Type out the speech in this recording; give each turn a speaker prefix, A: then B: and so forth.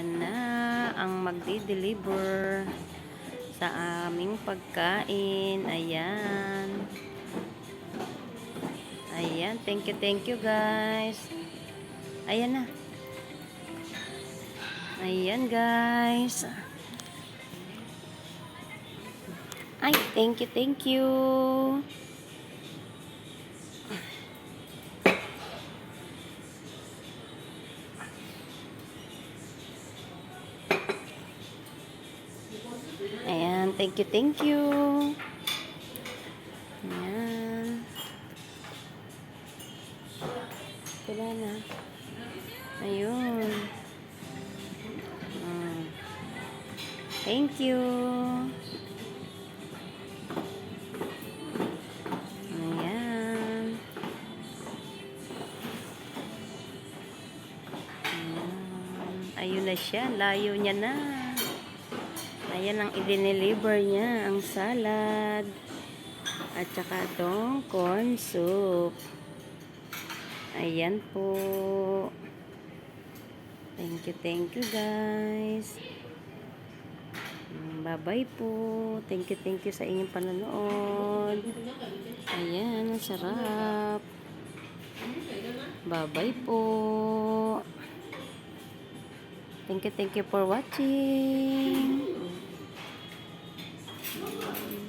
A: Ayan na ang magdi-deliver sa aming pagkain. Ayan. Ayan. Thank you, thank you guys. Ayan na. Ayan guys. Ay, thank you, thank you. Ayan, thank you, thank you. Ayan. Wala na. Ayun. Mm. Thank you. Ayun na siya. Layo niya na. Ayan ang i-deliver niya. Ang salad. At saka itong corn soup. Ayan po. Thank you, thank you guys. Bye-bye po. Thank you, thank you sa inyong panonood. Ayan, ang sarap. Bye-bye po. Thank you, thank you for watching. Come on.